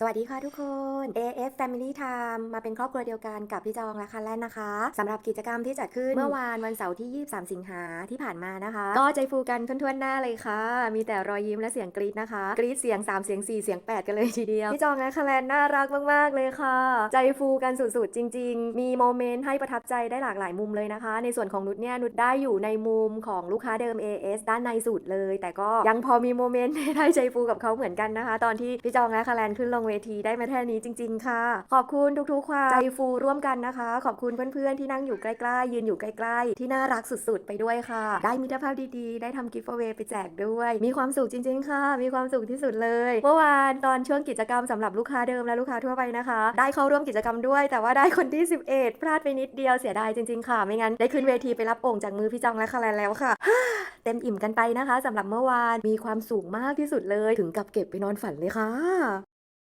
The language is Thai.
สวัสดีค่ะทุกคน AF Family Time มาเป็นครอบครัวเดียวกันกับพี่จองและคันแลนนะคะสำหรับกิจกรรมที่จัดขึ้นเมื่อวานวันเสาร์ที่ 23 สิงหาที่ผ่านมานะคะ ก็ใจฟูกันทั่วๆหน้าเลยค่ะ มีแต่รอยยิ้มและเสียงกรี๊ดนะคะ กรี๊ดเสียง 3 เสียง 4 เสียง 8 กันเลยทีเดียว พี่จองและคันแลนน่ารักมากๆเลยค่ะ ใจฟูกันสุดๆ จริง ๆ มีโมเมนต์ให้ประทับใจได้หลากหลายมุมเลยนะคะ ในส่วนของนุชเนี่ยนุชได้อยู่ในมุมของลูกค้าเดิม AS ด้านในสุดเลย แต่ก็ยังพอมีโมเมนต์ได้ใจฟูกับเขาเหมือนกันนะคะ ตอนที่พี่จองและคาแลนขึ้นลงเวทีได้มาแท่นี้จริง ๆ ค่ะ ขอบคุณทุกๆความใจฟูร่วมกันนะคะ ขอบคุณเพื่อนๆที่นั่งอยู่ใกล้ๆ ยืนอยู่ใกล้ๆ ที่น่ารักสุดๆ ไปด้วยค่ะ ได้มิตรภาพดีๆ ได้ทำกิฟต์เวไปแจกด้วย มีความสุขจริง ๆ ค่ะ มีความสุขที่สุดเลย เมื่อวานตอนช่วงกิจกรรมสำหรับลูกค้าเดิมและลูกค้าทั่วไปนะคะ ได้เข้าร่วมกิจกรรมด้วย แต่ว่าได้คนที่ 11 พลาดไปนิดเดียวเสียดายจริง ๆ ค่ะ ไม่งั้นได้ขึ้นเวทีไปรับโอ่งจากมือพี่จองและคาแลนแล้วค่ะ เต็มอิ่มกันไปนะคะสำหรับเมื่อวานมีความสุขมากที่สุดเลย ถึงกับเก็บไปนอนฝันเลยค่ะ